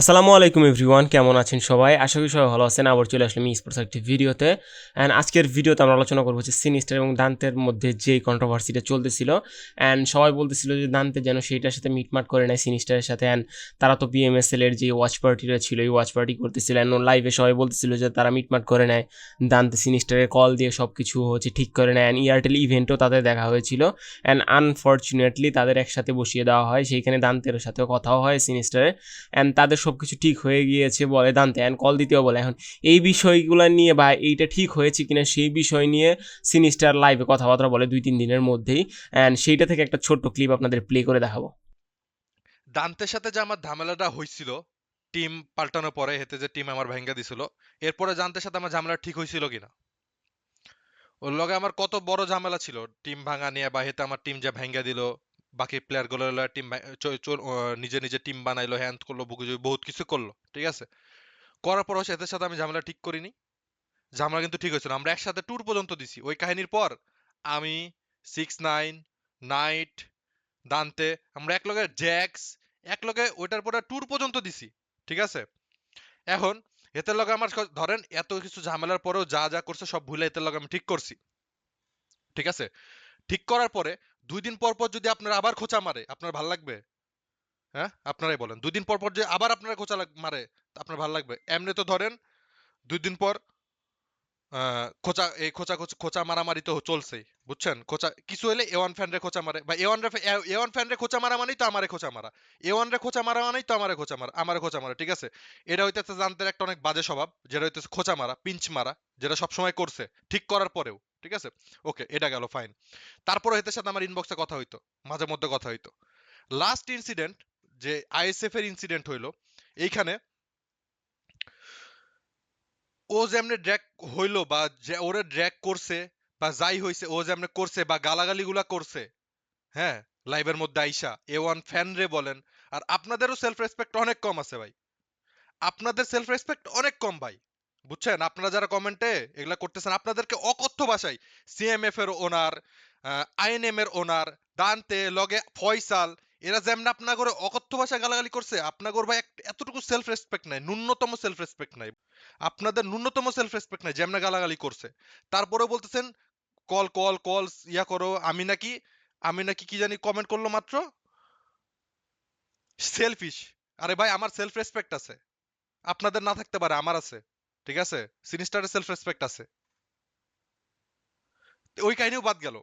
আসসালামু আলাইকুম এভরিওয়ান, কেমন আছেন সবাই? আশা করি সবাই ভালো আছেন। আবার চলে আসলাম স্পোর্টস একটি ভিডিওতে। অ্যান্ড আজকের ভিডিওতে আমরা আলোচনা করব হচ্ছে সিনিস্টার এবং দান্তের মধ্যে যে কন্ট্রোভার্সিটা চলতেছিল। অ্যান্ড সবাই বলতেছিল যে দান্তে যেন সেইটার সাথে মিটমাট করে নেয় সিনিস্টারের সাথে। অ্যান্ড তারা তো বিএমএসএল এর যে ওয়াচ পার্টিটা ছিল, এই ওয়াচ পার্টি করতেছিল। অ্যান্ড লাইভে সবাই বলতেছিল যে তারা মিটমাট করে নেয়। দান্তে সিনিস্টারের কল দিয়ে সব কিছু হচ্ছে ঠিক করে নেয়। অ্যান্ড এয়ারটেল ইভেন্টও তাদের দেখা হয়েছিল। অ্যান্ড আনফর্চুনেটলি তাদের একসাথে বসিয়ে দেওয়া হয়। সেইখানে দান্তের সাথেও কথাও হয় সিনিস্টারের অ্যান্ড তাদের সব কিছু ঠিক হয়ে গিয়েছে বলে দান্তে। অ্যান্ড কল দিতেও বলে, এখন এই বিষয়গুলো নিয়ে বা এইটা ঠিক হয়েছে কিনা সেই বিষয় নিয়ে সিনিস্টার লাইভে কথাবার্তা বলে দুই তিন দিনের মধ্যেই। অ্যান্ড সেইটা থেকে একটা ছোট্ট ক্লিপ আপনাদের প্লে করে দেখাবো। দান্তের সাথে যে আমার ঝামেলাটা হয়েছিল টিম পাল্টানোর পরে হেতে যে টিম আমার ভেঙ্গা দিছিল, এরপরে জানতের সাথে আমার ঝামেলা ঠিক হয়েছিল কিনা? ওর লগে আমার কত বড় ঝামেলা ছিল টিম ভাঙা নিয়ে বা হেতে আমার টিম যে ভেঙ্গা দিল বাকি প্লেয়ারগুলো টিম নিজে নিজে টিম বানাইলো হ্যান্ড করল বুকুজুই বহুত কিছু করল, ঠিক আছে? করার পর এদের সাথে আমি ঝামেলা ঠিক করিনি। ঝামেলা কিন্তু ঠিক হয়েছিল আমরা একসাথে ট্যুর পর্যন্ত দিছি। ওই কাহিনীর পর আমি সিক্স নাইন নাইট দান্তে, আমরা এক লগে জ্যাক্স এক লগে ওইটার পরে ট্যুর পর্যন্ত দিছি, ঠিক আছে? এখন এতের লগে আমার ধরেন এত কিছু ঝামেলার পরেও যা যা করছে সব ভুলে এতের লগে আমি ঠিক করছি, ঠিক আছে? ঠিক করার পরে দুই দিন পর পর যদি আপনারা আবার খোঁচা মারে, আপনার ভালো লাগবে? হ্যাঁ? আপনারাই বলেন। দুই দিন পর পর যে আবার আপনারা খোঁচা মারে আপনার ভালো লাগবে? এমনি তো ধরেন, দুই দিন পর খোঁচা, এই খোঁচা খোঁচা মারামারি তো চলছেই, বুঝছেন? খোঁচা, কিছু হলে এ ওয়ান ফ্যান রে খোঁচা মারে, বা A one A one fan রে খোঁচা মারা মানেই তো আমারে খোঁচা মারা। এ ওয়ান রে খোঁচা মারা মানেই তো আমারে খোঁচা মারা, আমারে খোঁচা মারা, ঠিক আছে? এটা হইতেছে জানতের একটা অনেক বাজে স্বভাব, যেটা হইতেছে খোঁচা মারা, পিঞ্চ মারা, যেটা সবসময় করছে, ঠিক করার পরেও। ঠিক আছে? ওকে এটা গেল ফাইন তারপরে এদের সাথে আমার ইনবক্সে কথা হইতো, মাঝে মধ্যে কথা হইতো। লাস্ট ইনসিডেন্ট যে আইএসএফ এর ইনসিডেন্ট হইল, এইখানে ও যেমনে ড্র্যাগ হইল বা যে ওরে ড্র্যাগ করছে বা যাই হইছে, ও যেমনে করছে বা গালাগালিগুলা করছে হ্যাঁ? লাইভের মধ্যে আইসা এ ওয়ান ফ্যান রে বলেন, আর আপনাদেরও সেলফ রেসপেক্ট অনেক কম আছে ভাই। আপনাদের সেলফ রেসপেক্ট অনেক কম ভাই। বুঝছেন? আপনারা যারা কমেন্টে এগুলা করতেছেন, আপনাদেরকে অকথ্য ভাষায় সিএমএফ এর ওনার আইএনএম এর ওনার দান্তে, লগে ফয়সাল, এরা যেমন আপনার করে অকথ্য ভাষায় গালাগালি করছে আপনার ভাই এতটুকু সেলফ রেসপেক্ট নাই, ন্যূনতম সেলফ রেসপেক্ট নাই। আপনাদের ন্যূনতম সেলফ রেসপেক্ট নাই, যেমন গালাগালি করছে। তারপরেও বলতেছেন, কল কল কল, ইয়া করো, আমি নাকি আমি নাকি কি জানি কমেন্ট করল মাত্র? সেলফিশ আরে ভাই, আমার সেলফ রেসপেক্ট আছে। আপনাদের না থাকতে পারে, আমার আছে। ঠিক আছে? সিনিস্টারের সেলফ রেসপেক্ট আছে। ওই কাহিনীও বাদ গেল।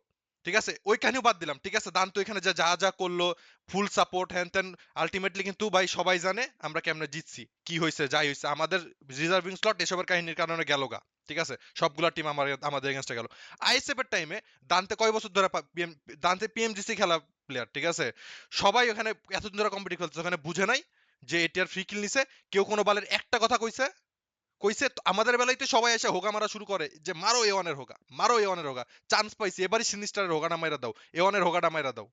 ঠিক আছে? ওই কাহিনীও বাদ দিলাম। ঠিক আছে? দান তো এখানে যা যা যা করল ফুল সাপোর্ট হ্যান ত্যান আলটিমেটলি কিন্তু ভাই সবাই জানে আমরা কেমনে জিতছি, কি হয়েছে যাই হয়েছে আমাদের রিজার্ভিং স্লট এসবের কাহিনীর কারণে গেল গা। ঠিক আছে? সবগুলা টিম আমার, আমাদের এগেনস্টে গেল। আইএসএফ এর টাইমে দান্তে কয় বছর ধরে দান্তে পিএমজিসি খেলা প্লেয়ার ঠিক আছে? সবাই ওখানে এতদিন ধরে কম্পিটিভ খেলছে ওখানে বুঝে নাই যে এটিআর ফ্রি কিল নিছে। কেউ কোনো বালের একটা কথা কইছে কইছে আমাদের বেলায় তো সবাই এসে হোগা মারা শুরু করে। যে, মারো এ ওয়ানের হোগা, মারো এ ওয়ানের হোগা। চান্স পাইছি, এবারই সিনিস্টারের হোগাটা মাইরা দাও এ ওয়ানের হোগাটা মাইরা দাও।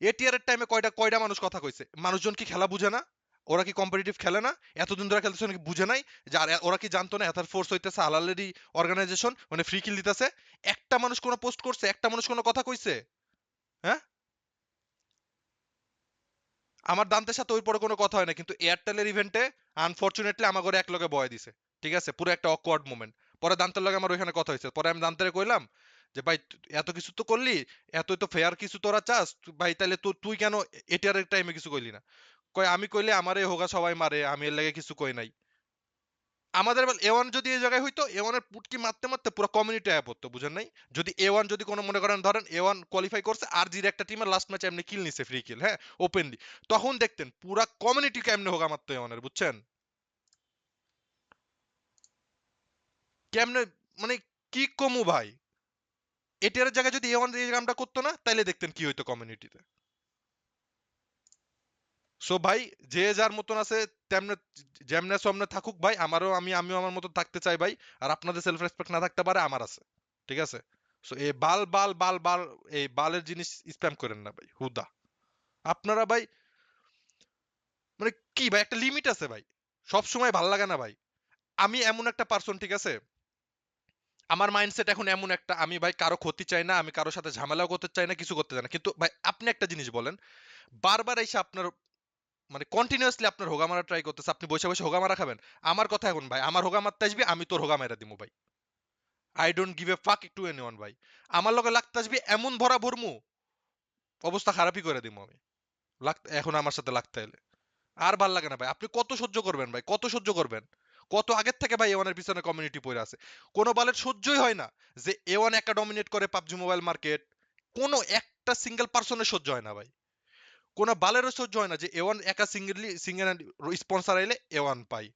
এটিআর এর টাইমে কয়টা কয়টা মানুষ কথা কইছে? মানুষজন কি খেলা বুঝে না? ওরা কি কম্পিটিটিভ খেলে না? এতদিন ধরে খেলতেছে নাকি বুঝে নাই? যে, আর ওরা কি জানতো না এথার ফোর্স হইতেছে আলালেরই অর্গানাইজেশন মানে ফ্রি কিল দিতেছে? একটা মানুষ কোনো পোস্ট করছে, একটা মানুষ কোনো কথা কইছে? হ্যাঁ? আমার দান্তের সাথে ওই পরে কোনো কথা হয় না, কিন্তু এয়ারটেলের ইভেন্টে আনফর্চুনেটলি আমার ঘরে এক লোকে বয় দিছে, ঠিক আছে? পুরো একটা অকওয়ার্ড মোমেন্ট পরে দান্তের লগে আমার ওইখানে কথা হয়েছে। পরে আমি দান্তের কইলাম যে, ভাই এত কিছু তো করলি এত তো ফেয়ার কিছু তোরা চাস ভাই তাহলে তো, তুই কেন এটার টাইমে কিছু কইলি না? কয়, আমি কইলে আমারে হোগা সবাই মারে, আমি এর লাগে কিছু কই নাই। আমাদের এ ওয়ান যদি এই জায়গায় হইতো এ ওয়ানের পুটকি মারতে মারতে পুরো কমিউনিটি আয়া পড়তো, বুঝেন নাই? যদি এ ওয়ান যদি কোনো মনে করেন, ধরেন এ ওয়ান কোয়ালিফাই করছে, আর জির একটা টিমের লাস্ট ম্যাচে এমনি কিল নিছে ফ্রি কিল হ্যাঁ? ওপেনলি তখন দেখতেন পুরা কমিউনিটি কেমনে হোগা মারতো এ ওয়ানের বুঝছেন? কেমনে মানে কি কমু ভাই? এটার জায়গায় যদি এ ওয়ান এই কামটা করতো না, তাইলে দেখতেন কি হইতো কমিউনিটিতে সো ভাই, যে যার মতন আছে, তেমনে, যেমনে সামনে থাকুক ভাই, আমারও আমি, আমিও আমার মতন থাকতে চাই ভাই, আর আপনাদের সেলফ রেসপেক্ট না থাকতে পারে, আমার আছে, ঠিক আছে? সো এই বাল বাল বাল বাল, এই বালের জিনিস স্প্যাম করেন না ভাই, হুদা। আপনারা ভাই মানে কি ভাই, একটা লিমিট আছে ভাই সব সময় ভালো লাগে না ভাই। আমি এমন একটা পার্সন ঠিক আছে? আমার মাইন্ডসেট এখন এমন একটা, আমি ভাই কারও ক্ষতি চাই না, আমি কারোর সাথে ঝামেলাও করতে চাই না, কিছু করতে চাই না। কিন্তু ভাই, আপনি একটা জিনিস বলেন, বারবার এসে আপনার মানে কন্টিনিউয়াসলি আপনার হোগা মারা ট্রাই করতেছে, আপনি বসে বসে হোগা মারা খাবেন। আমার কথা এখন ভাই, আমার হোগা মারতে আসবি, আমি তোর হোগা মারা দিমু ভাই। আই ডোন্ট গিভ এ ফাক টু এনিওয়ান ভাই। আমার লগে লাগতে আসবি এমন ভরা ভরমু, অবস্থা খারাপই করে দিমু আমি। এখন আমার সাথে লাগতে এলে। আর ভালো লাগে না ভাই, আপনি কত সহ্য করবেন ভাই, কত সহ্য করবেন? কত আগের থেকে ভাই এওয়ানের পিছনে কমিউনিটি পড়ে আছে। কোনো বালের সহ্যই হয় না যে এওয়ান একা ডমিনেট করে পাবজি মোবাইল মার্কেট কোনো একটা সিঙ্গেল পার্সনের সহ্য হয় না ভাই। কোনো বালেরও সহ্য হয় না যে এওয়ান একা সিঙ্গেলি সিঙ্গেল স্পন্সর আইলে এওয়ান পাই।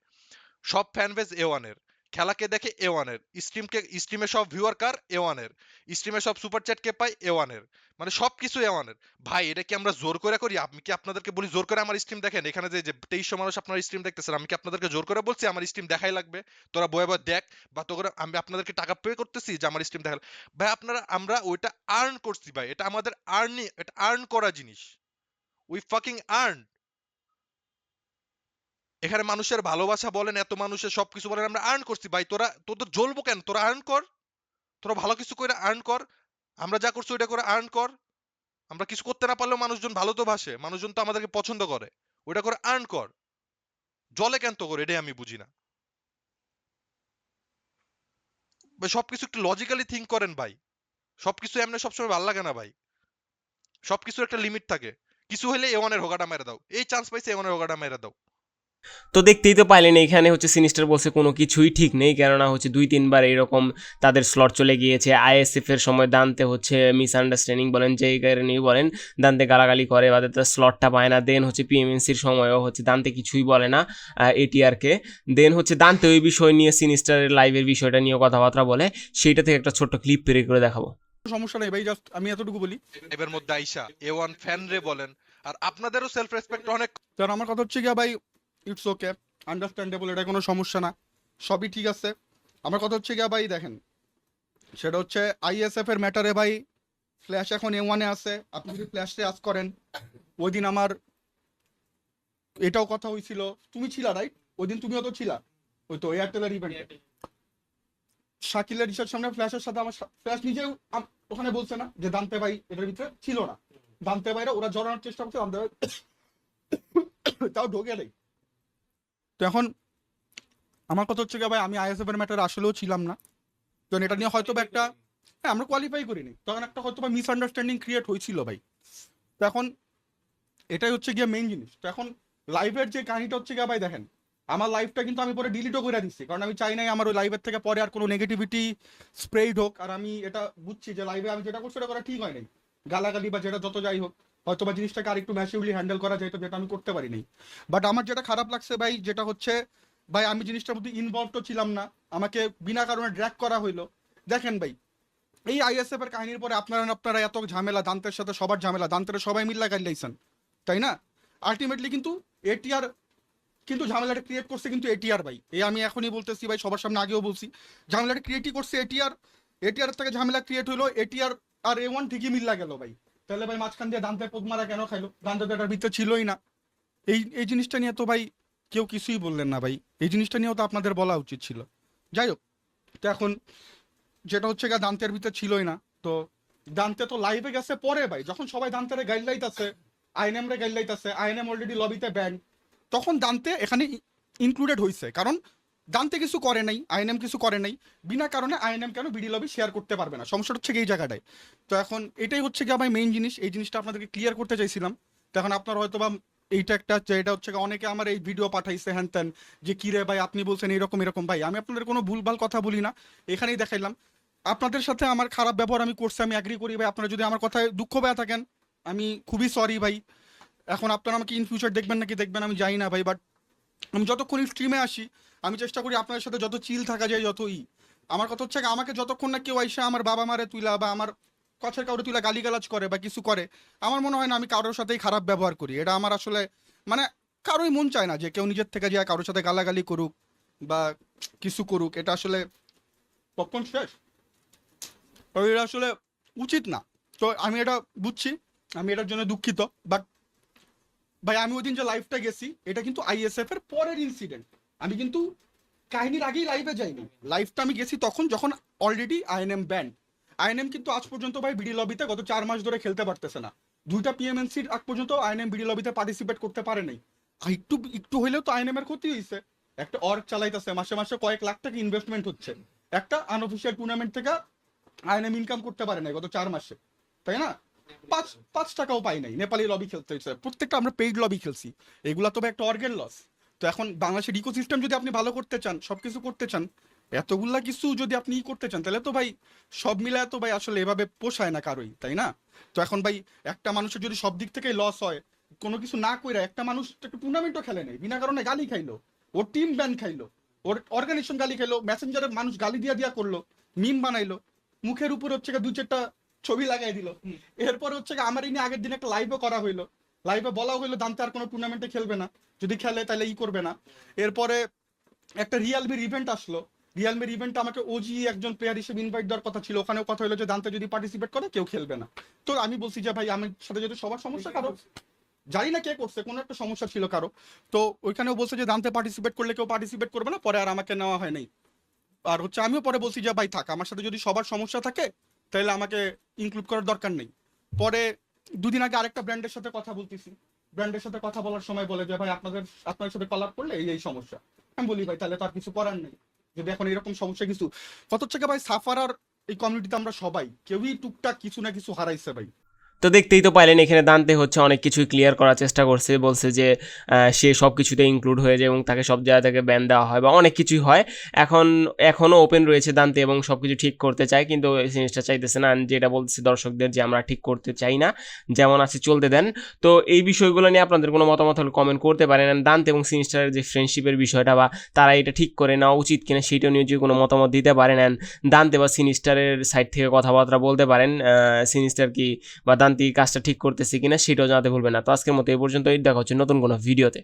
সব ফ্যান বেজ এওয়ানের খেলাকে দেখে এওয়ানের স্ট্রিমকে স্ট্রিমে সব ভিউয়ার কার? এওয়ানের স্ট্রিমে সব সুপার চ্যাট কে পাই এওয়ানের মানে সব কিছু এওয়ানের ভাই, এটা কি আমরা জোর করে করি? আমি কি আপনাদেরকে বলি, জোর করে আমার স্ট্রিম দেখেন? এখানে যে তেইশশো মানুষ আপনার স্ট্রিম দেখতেছেন, আমি কি আপনাদেরকে জোর করে বলছি? আমার স্ট্রিম দেখাই লাগবে। তোরা বয়ে বয়ে দেখ বা তোরা আমি আপনাদেরকে টাকা পে করতেছি যে আমার স্ট্রিম দেখাল ভাই, আপনারা, আমরা ওইটা আর্ন করছি ভাই। এটা আমাদের আর্নি এটা আর্ন করা জিনিস। উই ফাকিং আর্ন এখানে মানুষের ভালোবাসা বলেন, এত মানুষের সবকিছু বলেন, আমরা আর্ন করছি। ভাই, তোরা, তোদের জ্বলবো কেন? তোরা আর্ন কর। তোরা ভালো কিছু করে আর্ন কর। আমরা যা করছি ওইটা করে আর্ন কর। আমরা কিছু করতে না পারলেও মানুষজন ভালো তো ভাসে। মানুষজন তো আমাদেরকে পছন্দ করে। ওইটা করে আর্ন কর। জলে কেন তো করে? এটাই আমি বুঝি না। সবকিছু একটু লজিক্যালি থিঙ্ক করেন ভাই। সবকিছু এমনি সবসময় ভালো লাগে না ভাই। সবকিছুর একটা লিমিট থাকে। কিছু হলে এওয়ানের হোগাটা মেরে দাও। এই চান্স পাইছে এওয়ানের হোগাটা মেরে দাও। তো দেখতেই তো পাইলেন এখানে হচ্ছে সিনিস্টার বলছে কোনো কিছুই ঠিক নেই, কেননা হচ্ছে দুই তিনবার এরকম তাদের স্লট চলে গিয়েছে। আইএসএফ এর সময় দান্তে হচ্ছে মিসআন্ডারস্ট্যান্ডিং বলেন, যেই কারণেই বলেন দান্তে গালাগালি করে, বা তাদের স্লটটা পায় না। দেন হচ্ছে পিএমএনসির সময়ও হচ্ছে দান্তে কিছুই বলে না এটিআরকে দেন হচ্ছে দান্তে ওই বিষয় নিয়ে সিনিস্টারের লাইভের বিষয়টা নিয়ে কথাবার্তা বলে, সেইটা থেকে একটা ছোট্ট ক্লিপ পেরে করে দেখাবো। সমস্যা নেই ভাই জাস্ট আমি এতটুকু বলি। এবার মধ্যে আইসা এ ওয়ান ফ্যান রে বলেন আর আপনাদেরও সেলফ রেসপেক্ট অনেক কারণ আমার কথা হচ্ছে গিয়া ভাই ইটস ওকে আন্ডারস্ট্যান্ডেবল এটা কোনো সমস্যা না সবই ঠিক আছে। আমার কথা হচ্ছে গিয়া ভাই দেখেন সেটা হচ্ছে আইএসএফ এর ম্যাটারে ভাই ফ্ল্যাশ এখন এ ওয়ানে আছে আপনি যদি ফ্ল্যাশে আস করেন ওই দিন আমার এটাও কথা হয়েছিল তুমি ছিলা রাইট ওই দিন তুমিও তো ছিলা ওই তো এয়ারটেলের ইভেন্টে শাকিলের রিসার্চ সামনে ফ্ল্যাশের সাথে আমার ফ্ল্যাশ নিজেও ওখানে বলছে না যে দান্তে ভাই এটার ভিতরে ছিল না। দান্তে ভাইরা ওরা জড়ানোর চেষ্টা করছে, দান্তে ভাই তাও ঢোকে নেই। তো এখন আমার কথা হচ্ছে ভাই, আমি আইএসএফ এর ম্যাটার আসলেও ছিলাম না। তো এটা নিয়ে হয়তো একটা হ্যাঁ আমরা কোয়ালিফাই করিনি। তখন একটা হয়তো বা মিসআন্ডারস্ট্যান্ডিং ক্রিয়েট হয়েছিল ভাই। তো এখন এটাই হচ্ছে গিয়ে মেইন জিনিস। তো এখন লাইভের যে কাহিনীটা হচ্ছে গিয়ে ভাই, দেখেন। আমার লাইফটা কিন্তু আমি পরে ডিলিটও করে দিচ্ছি কারণ আমি চাই নাই আমার ওই লাইভের থেকে পরে আর কোনো নেগেটিভিটি স্প্রেড হোক। আর আমি এটা বুঝছি যে লাইভে আমি যেটা করছি সেটা করা ঠিক হয় নাই। গালাগালি বা যেটা যত যাই হোক হয়তো বা জিনিসটাকে আরেকটু ম্যাসিভলি হ্যান্ডেল করা যেত যেটা আমি করতে পারিনি বাট আমার যেটা খারাপ লাগছে ভাই, যেটা হচ্ছে, ভাই আমি জিনিসটার মধ্যে ইনভলভ তো ছিলাম না। আমাকে বিনা কারণে ড্র্যাক করা হইল। দেখেন ভাই, এই আইএসএফ এর কাহিনীর পরে আপনারা আপনারা এত ঝামেলা, দান্তের সাথে সবার ঝামেলা, দান্তের সবাই মিল্লা গাইলাইছেন তাই না? আলটিমেটলি কিন্তু এটিআর কিন্তু ঝামেলাটা ক্রিয়েট করছে কিন্তু এটিআর ভাই। এই আমি এখনই বলতেছি ভাই, সবার সামনে আগেও বলছি। ঝামেলাটা ক্রিয়েটই করছে এটিআর এটিআর থেকে ঝামেলা ক্রিয়েট হইল এটিআর আর এ ওয়ান ঠিকই মিল্লা গেল ভাই। তাহলে ভাই মাঝখান দিয়ে দান্তে পদ্মারা কেন খাইলো? দান্তে তো এটার ভিতরে ছিলই না। এই এই জিনিসটা নিয়ে তো ভাই কেউ কিছুই বললেন না ভাই। এই জিনিসটা নিয়েও তো আপনাদের বলা উচিত ছিল। যাই হোক, তো এখন যেটা হচ্ছে গা দান্তের ভিতরে ছিলই না। তো দান্তে তো লাইভে গেছে পরে ভাই। যখন সবাই দান্তের গাইডলাইট আছে, আইএনএম রে গাইডলাইট আছে, আইএনএম অলরেডি লবিতে ব্যান তখন দান্তে এখানে ইনক্লুডেড হয়েছে কারণ দান্তে কিছু করে নাই আইএনএম কিছু করে নাই। বিনা কারণে আইএনএম কেন বিডি লবি শেয়ার করতে পারবে না। সমস্যাটা হচ্ছে এই জায়গাটায়? তো এখন এটাই হচ্ছে কি আমার মেইন জিনিস। এই জিনিসটা আপনাদেরকে ক্লিয়ার করতে চাইছিলাম। তো এখন আপনার হয়তো বা এইটা একটা এটা হচ্ছে অনেকে আমার এই ভিডিও পাঠাইছে, হ্যান ত্যান, যে কি রে ভাই আপনি বলছেন এরকম এরকম। ভাই, আমি আপনাদের কোনো ভুলভাল কথা বলি না। এখানেই দেখাইলাম। আপনাদের সাথে আমার খারাপ ব্যবহার আমি করছি, আমি অ্যাগ্রি করি। ভাই, আপনারা যদি আমার কথায় দুঃখ পেয়ে থাকেন, আমি খুবই সরি ভাই। এখন আপনারা আমাকে ইন ফিউচার দেখবেন নাকি দেখবেন, আমি জানি না ভাই বাট আমি যতক্ষণ স্ট্রিমে আসি, আমি চেষ্টা করি আপনাদের সাথে যত চিল থাকা যায়, যতই। আমার কথা হচ্ছে আমাকে যতক্ষণ না কেউ আইসা আমার বাবা মারে তুইলা বা আমার কাছের কাউরে তুইলা গালিগালাজ করে বা কিছু করে, আমার মনে হয় না আমি কারোর সাথেই খারাপ ব্যবহার করি। এটা আমার আসলে মানে কারোই মন চায় না যে কেউ নিজের থেকে যায়, কারোর সাথে গালাগালি করুক বা কিছু করুক। এটা আসলে পপকর্ন শেষ। এটা আসলে উচিত না। তো আমি এটা বুঝছি, আমি এটার জন্য দুঃখিত বাট ভাই, আমি ওই দিন যে লাইভটা গেছি, এটা কিন্তু আইএসএফ এর পরের ইনসিডেন্ট আমি কিন্তু কাহিনীর আগেই লাইভে যাইনি। লাইভটা আমি গেছি তখন যখন অলরেডি আইএনএম ব্যান্ড আইএনএম কিন্তু আজ পর্যন্ত ভাই বিডি লবিতে গত চার মাস ধরে খেলতে পারতেছে না। দুইটা পিএমএনসির আগ পর্যন্ত আইএনএম বিডি লবিতে পার্টিসিপেট করতে পারে নাই। আর একটু একটু হইলেও তো আইএনএম এর ক্ষতি হয়েছে একটা অর্গ চালাইতেছে, মাসে মাসে কয়েক লাখ টাকা ইনভেস্টমেন্ট হচ্ছে। একটা আনঅফিসিয়াল টুর্নামেন্ট থেকে আইনেম ইনকাম করতে পারে নাই গত চার মাসে। তাই না? পাঁচ পাঁচ টাকাও পাই নাই। নেপালি লবি খেলতে হয়েছে। প্রত্যেকটা আমরা পেইড লবি খেলছি। এগুলা তবে একটা অর্গের লস তো এখন বাংলাদেশের ইকোসিস্টেম যদি আপনি ভালো করতে চান সব কিছু করতে চান, এতগুলা কিছু যদি আপনি ই করতে চান, তাহলে তো ভাই সব মিলায় তো ভাই আসলে এভাবে পোষায় না কারোই, তাই না? তো এখন ভাই একটা মানুষের যদি সব দিক থেকেই লস হয়, কোনো কিছু না করে একটা মানুষ একটা টুর্নামেন্টও খেলে নেই। বিনা কারণে গালি খাইলো। ওর টিম ব্যান খাইলো। ওর অর্গানাইজেশন গালি খাইলো। মেসেঞ্জারে মানুষ গালি দিয়া দিয়া করল। মিম বানাইলো। মুখের উপর হচ্ছে দু চারটা ছবি লাগাই দিল। এরপর হচ্ছে আমার এই আগের দিন একটা লাইভও করা হইল। লাইভে বলা হইল দান্তে আর কোনো টুর্নামেন্টে খেলবে না। যদি খেলে তাহলে ই করবে না। এরপরে একটা রিয়ালমির ইভেন্ট আসলো। রিয়ালমির ইভেন্টে আমাকে ওজি একজন প্লেয়ার হিসেবে ইনভাইট দেওয়ার কথা ছিল। ওখানেও কথা হলো যে দান্তে যদি পার্টিসিপেট করে কেউ খেলবে না। তো আমি বলছি যে ভাই আমার সাথে যদি সবার সমস্যা কারও জানি না কে করছে কোনো একটা সমস্যা ছিল কারও। তো ওইখানেও বলছে যে দান্তে পার্টিসিপেট করলে কেউ পার্টিসিপেট করবে না পরে আর আমাকে নেওয়া হয় নাই। আর হচ্ছে আমিও পরে বলছি যে ভাই থাক আমার সাথে যদি সবার সমস্যা থাকে তাহলে আমাকে ইনক্লুড করার দরকার নেই। পরে দুদিন আগে আরেকটা ব্র্যান্ডের সাথে কথা বলতেছি। ব্র্যান্ডের সাথে কথা বলার সময় বলে যে, ভাই, আপনাদের আপনাদের সাথে কলাপ করলে এই এই সমস্যা। আমি বলি, ভাই তাহলে তো আর কিছু করার নেই। যদি এখন এরকম সমস্যা কিছু কত ভাই ভাই সাফারার এই কমিউনিটিতে আমরা সবাই, কেউই টুকটাক কিছু না কিছু হারাইছে ভাই। তো দেখতেই তো পাইলেন, এখানে দান্তে হচ্ছে, অনেক কিছুই ক্লিয়ার করার চেষ্টা করছে, বলছে যে সে সব কিছুতে ইনক্লুড হয়ে যায় এবং তাকে সব জায়গা থেকে ব্যান দেওয়া হয় বা অনেক কিছুই হয়। এখন এখনও ওপেন রয়েছে দান্তে এবং সব কিছু ঠিক করতে চায়, কিন্তু এই জিনিসটা চাইতেছে না। যেটা বলতেছে দর্শকদের যে, আমরা ঠিক করতে চাই না, যেমন আছে, চলতে দেন। তো এই বিষয়গুলো নিয়ে আপনাদের কোনো মতামত হলে কমেন্ট করতে পারেন। দান্তে এবং সিনিস্টারের যে ফ্রেন্ডশিপের বিষয়টা বা তারা এটা ঠিক করে নেওয়া উচিত কিনা, সেটা নিয়ে যদি কোনো মতামত দিতে পারেন। অ্যান্ড দান্তে বা সিনিস্টারের সাইড থেকে কথাবার্তা বলতে পারেন। সিনিস্টার কি বা দান্তি কাজটা ঠিক করতেছি কিনা সেটাও জানাতে ভুলবেন না। তো আজকের মতো এই পর্যন্তই। দেখা হচ্ছে নতুন কোনো ভিডিওতে।